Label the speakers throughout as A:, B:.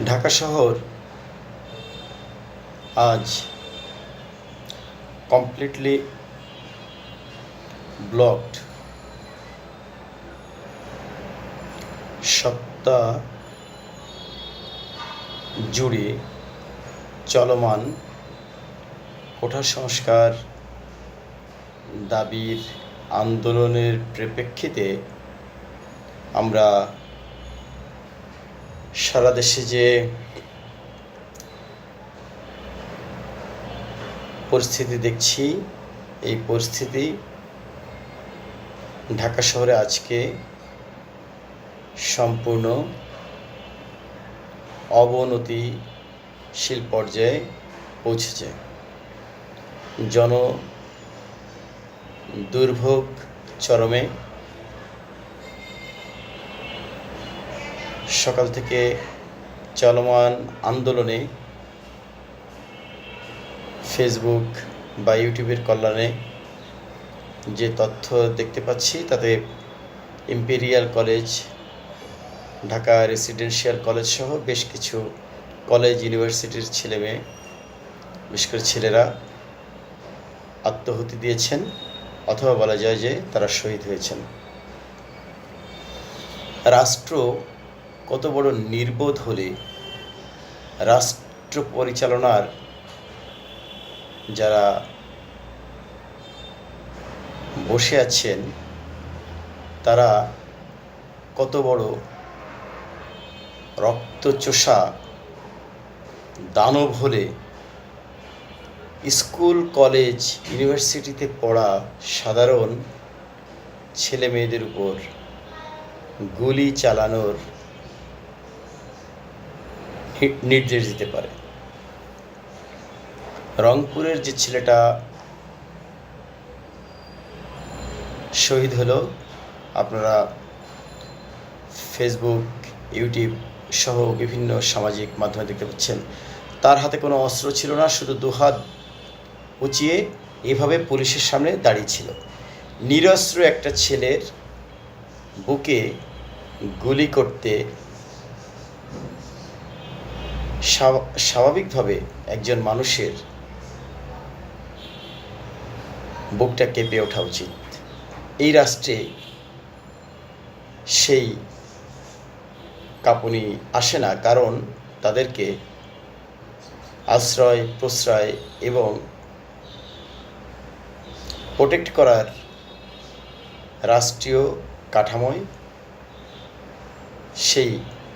A: ঢাকা শহর আজ completely blocked সপ্তাহ জুড়ে চলমান কোঠা সংস্কার দাবির আন্দোলনের প্রেক্ষিতে আমরা সারা দেশে যে পরিস্থিতি দেখছি, এই পরিস্থিতি ঢাকা শহরে আজকে সম্পূর্ণ অবনতিশীল পর্যায়ে পৌঁছেছে। জন দুর্ভোগ চরমে সকাল থেকে চলমান আন্দোলনে ফেসবুক বা ইউটিউবের কল্যাণে যে তথ্য দেখতে পাচ্ছি, তাতে imperial college Dhaka residential college সহ বেশ কিছু কলেজ ইউনিভার্সিটির ছেলেমেয়ে, বিশেষ করে ছেলেরা আত্মহতি দিয়েছেন অথবা বলা যায় যে তারা শহীদ হয়েছেন। রাষ্ট্র কত বড় নির্বোধ হলে রাষ্ট্র পরিচালনার যারা বসে আছেন, তারা কত বড় রক্তচোষা দানব হলে স্কুল, কলেজ, ইউনিভার্সিটিতে পড়া সাধারণ ছেলে মেয়েদের উপর গুলি চালানোর নির্দেশ দিতে পারে। রংপুরের যে ছেলেটা শহীদ হলো, আপনারা ফেসবুক ইউটিউব সহ বিভিন্ন সামাজিক মাধ্যমে দেখতে পাচ্ছেন, তার হাতে কোনো অস্ত্র ছিল না, শুধু দুহাত উঁচিয়ে এভাবে পুলিশের সামনে দাঁড়িয়ে ছিল। নিরস্ত্র একটা ছেলের বুকে গুলি করতে স্বাভাবিকভাবে একজন মানুষের বুকটা কেঁপে ওঠা উচিত। এই রাষ্ট্রে সেই কাঁপুনি আসে না, কারণ তাদেরকে আশ্রয়, প্রশ্রয় এবং প্রোটেক্ট করার রাষ্ট্রীয় কাঠামোয় সেই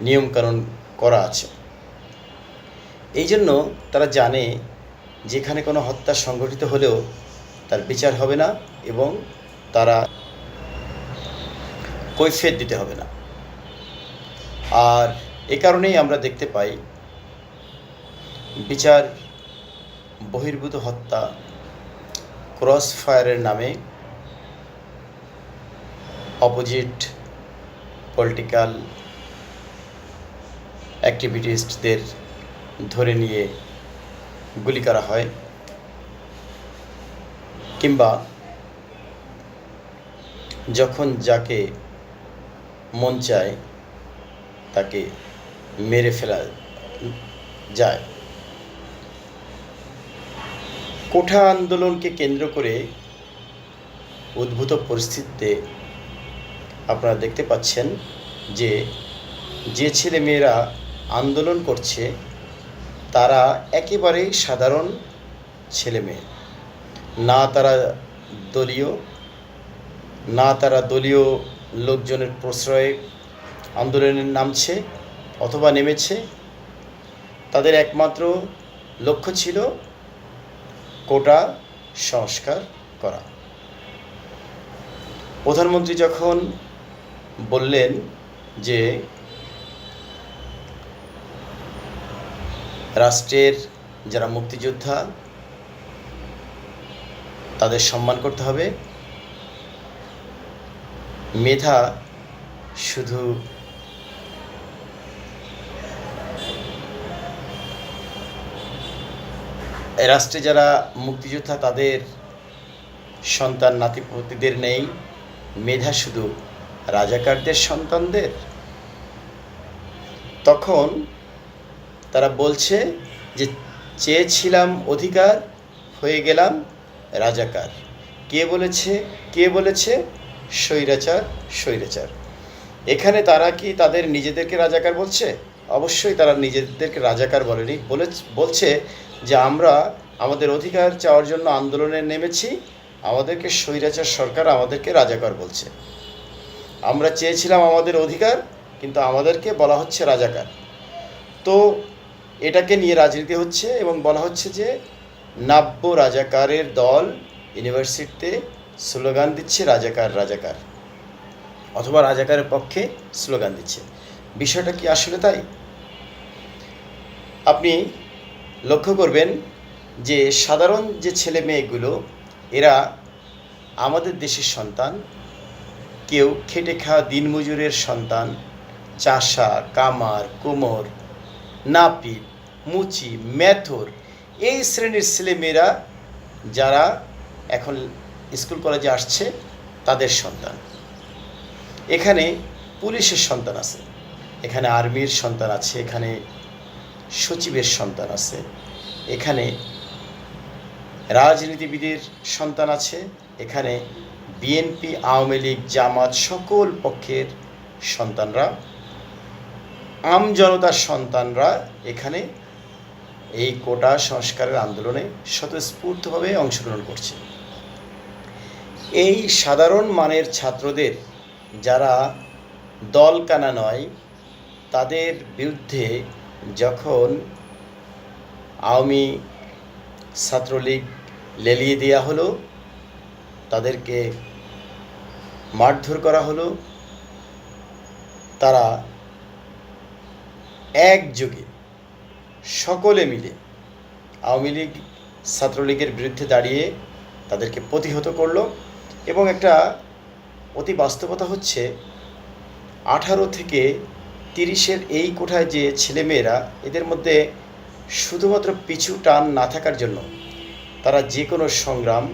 A: নিয়মকানুন করা আছে। এই জন্য তারা জানে যেখানে কোনো হত্যা সংঘটিত হলেও তার বিচার হবে না এবং তারা কৈফিয়ত দিতে হবে না। আর এ কারণেই আমরা দেখতে পাই বিচার বহির্ভূত হত্যা ক্রস ফায়ারের নামে অপোজিট পলিটিক্যাল অ্যাক্টিভিটিস্টদের ধরে নিয়ে গুলি করা হয়, কিংবা যখন যাকে মন চায় তাকে মেরে ফেলা যায়। কোঠা আন্দোলনকে কেন্দ্র করে উদ্ভূত পরিস্থিতিতে আপনারা দেখতে পাচ্ছেন যে যে ছেলে মেয়েরা আন্দোলন করছে তারা একেবারেই সাধারণ ছেলে মেয়ে না তারা দলীয়, না তারা দলীয় লোকজনের প্রশ্রয়ে আন্দোলনে নামছে অথবা নেমেছে। তাদের একমাত্র লক্ষ্য ছিল কোটা সংস্কার করা। প্রধানমন্ত্রী যখন বললেন যে রাষ্ট্রের যারা মুক্তিযোদ্ধা, তাদের সম্মান করতে হবে। মেধা শুধু রাষ্ট্রে যারা মুক্তিযোদ্ধা, তাদের সন্তান, নাতিপতিদের নেই। মেধা শুধু রাজাকারদের সন্তানদের। তখন তারা বলছে যে চেয়েছিলাম অধিকার, হয়ে গেলাম রাজাকার। কে বলেছে? কে বলেছে? স্বৈরাচার স্বৈরাচার। এখানে তারা কি তাদের নিজেদেরকে রাজাকার বলছে? অবশ্যই তারা নিজেদেরকে রাজাকার বলেনি। বলে বলছে যে আমরা আমাদের অধিকার চাওয়ার জন্য আন্দোলনে নেমেছি, আমাদেরকে স্বৈরাচার সরকার আমাদেরকে রাজাকার বলছে। আমরা চেয়েছিলাম আমাদের অধিকার, কিন্তু আমাদেরকে বলা হচ্ছে রাজাকার। তো এটাকে নিয়ে রাজনীতি হচ্ছে এবং বলা হচ্ছে যে নাব্য রাজাকারের দল ইউনিভার্সিটিতে স্লোগান দিচ্ছে রাজাকার রাজাকার। অথবা রাজাকারের পক্ষে স্লোগান দিচ্ছে। বিষয়টা কি আসলে তাই? আপনি লক্ষ্য করবেন যে সাধারণ যে ছেলে মেয়েগুলো, এরা আমাদের দেশের সন্তান, কেউ খেটে খাওয়া দিনমজুরের সন্তান, চাষা, কামার, কুমোর নাপিত, মুচি, মেথর এই শ্রেণির ছেলেমেয়েরা যারা এখন স্কুল কলেজে আসছে, তাদের সন্তান। এখানে পুলিশের সন্তান আছে, এখানে আর্মির সন্তান আছে, এখানে সচিবের সন্তান আছে, এখানে রাজনীতিবিদের সন্তান আছে, এখানে বিএনপি, আওয়ামী লীগ, জামাত সকল পক্ষের সন্তানরা আম জনতার সন্তানরা এখানে এই কোটা সংস্কারের আন্দোলনে স্বতঃস্ফূর্তভাবে অংশগ্রহণ করছে। এই সাধারণ মানের ছাত্রদের যারা দলকানা নয়, তাদের বিরুদ্ধে যখন আওয়ামী ছাত্রলীগ লেলিয়ে দেওয়া হলো, তাদেরকে মারধর করা হলো, তারা একযোগে সকলে মিলে আওয়ামী লীগ ছাত্রলীগের বিরুদ্ধে দাঁড়িয়ে তাদেরকে প্রতিহত করল এবং একটা অতি বাস্তবতা হচ্ছে আঠারো থেকে তিরিশের এই কোঠায় যে ছেলেমেয়েরা, এদের মধ্যে শুধুমাত্র পিছু টান না থাকার জন্য তারা যে কোনো সংগ্রাম,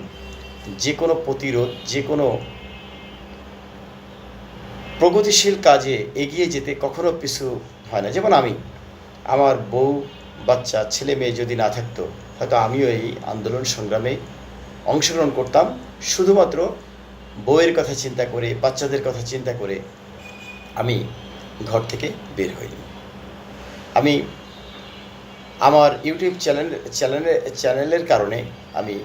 A: যে কোনো প্রতিরোধ, যে কোনো প্রগতিশীল কাজে এগিয়ে যেতে কখনো পিছু হয় না। যেমন আমি, আমার বউ, বাচ্চা, ছেলে, মেয়ে যদি না থাকতো, হয়তো আমিও এই আন্দোলন সংগ্রামে অংশগ্রহণ করতাম। শুধুমাত্র বউয়ের কথা চিন্তা করে, বাচ্চাদের কথা চিন্তা করে আমি ঘর থেকে বের হইনি। আমি আমার ইউটিউব চ্যানেল চ্যানেলের চ্যানেলের কারণে আমি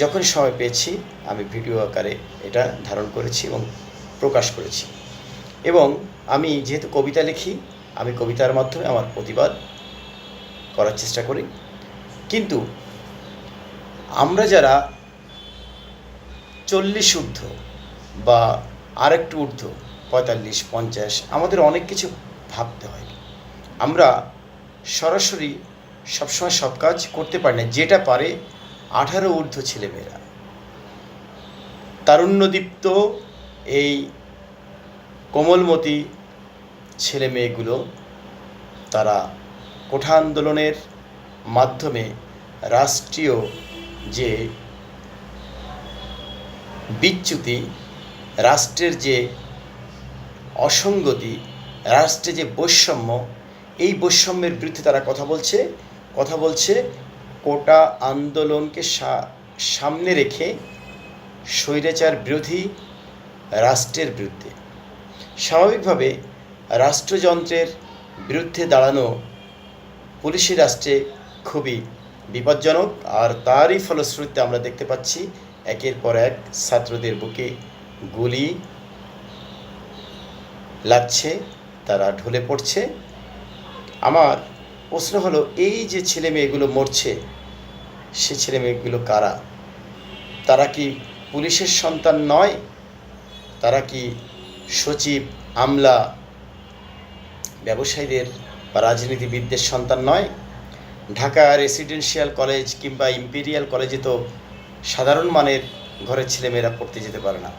A: যখন সময় পেয়েছি, আমি ভিডিও আকারে এটা ধারণ করেছি এবং প্রকাশ করেছি। এবং আমি যেহেতু কবিতা লিখি, আমি কবিতার মাধ্যমে আমার প্রতিবাদ করার চেষ্টা করি। কিন্তু আমরা যারা চল্লিশ ঊর্ধ্ব বা আরেকটু ঊর্ধ্ব, পঁয়তাল্লিশ, পঞ্চাশ, আমাদের অনেক কিছু ভাবতে হয়। আমরা সরাসরি সবসময় সব কাজ করতে পারি না, যেটা পারে আঠারো ঊর্ধ্ব ছেলেমেয়েরা। তারুণ্যদীপ্ত এই কোমলমতি ছেলে মেয়েগুলো তারা কোঠা আন্দোলনের মাধ্যমে রাষ্ট্রীয় যে বিচ্যুতি, রাষ্ট্রের যে অসঙ্গতি রাষ্ট্রে যে বৈষম্য, এই বৈষম্যের বিরুদ্ধে তারা কথা বলছে। কথা বলছে কোটা আন্দোলনকে সামনে রেখে স্বৈরাচার বিরোধী রাষ্ট্রের বিরুদ্ধে। স্বাভাবিকভাবে রাষ্ট্রযন্ত্রের বিরুদ্ধে দাঁড়ানো পুলিশি রাষ্ট্রে খুবই বিপজ্জনক আর তারই ফলশ্রুতিতে আমরা দেখতে পাচ্ছি একের পর এক ছাত্রদের বুকে গুলি লাগছে, তারা ঢলে পড়ছে। আমার প্রশ্ন হলো, এই যে ছেলে মেয়েগুলো মরছে, সে ছেলে মেয়েগুলো কারা? তারা কি পুলিশের সন্তান নয়? তারা কি সচিব, আমলা, ব্যবসায়ীদের বা রাজনীতিবিদদের সন্তান নয়। ঢাকা রেসিডেন্সিয়াল কলেজ কিংবা ইম্পেরিয়াল কলেজে তো সাধারণ মানের ঘরের ছেলেমেয়েরা পড়তে যেতে পারে না।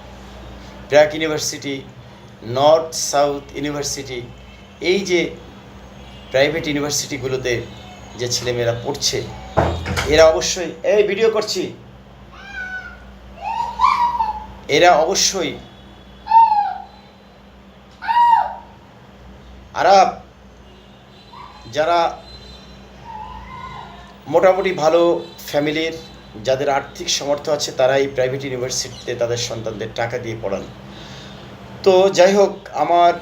A: BRAC university, north south university, এই যে প্রাইভেট ইউনিভার্সিটিগুলোতে যে ছেলেমেয়েরা পড়ছে, এরা অবশ্যই, এই ভিডিও করছি। এরা অবশ্যই আরাপ যারা মোটামুটি ভালো ফ্যামিলির, যাদের আর্থিক সামর্থ্য আছে তারা এই প্রাইভেট ইউনিভার্সিটিতে তাদের সন্তানদের টাকা দিয়ে পড়ান। তো যাই হোক, আমার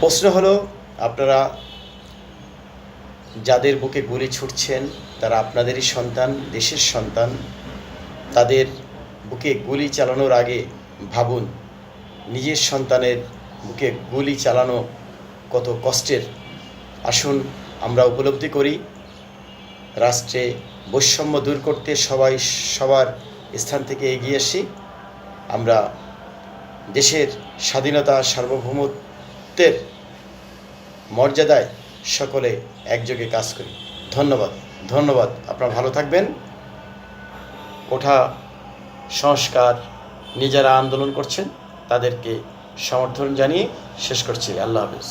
A: প্রশ্ন হলো, আপনারা যাদের বুকে গুলি ছুটছেন, তারা আপনাদেরই সন্তান, দেশের সন্তান, তাদের বুকে গুলি চালানোর আগে ভাবুন নিজের সন্তানের বুকে গুলি চালানো কত কষ্টের। আসুন আমরা উপলব্ধি করি, রাষ্ট্রে বৈষম্য দূর করতে সবাই সবার স্থান থেকে এগিয়ে আসি। আমরা দেশের স্বাধীনতা সার্বভৌমত্বের মর্যাদায় সকলে একযোগে কাজ করি। ধন্যবাদ ধন্যবাদ। আপনারা ভালো থাকবেন। কোঠা সংস্কার, নিজেরা আন্দোলন করছেন। তাদেরকে সমর্থন জানিয়ে শেষ করছি। আল্লাহ হাফিজ।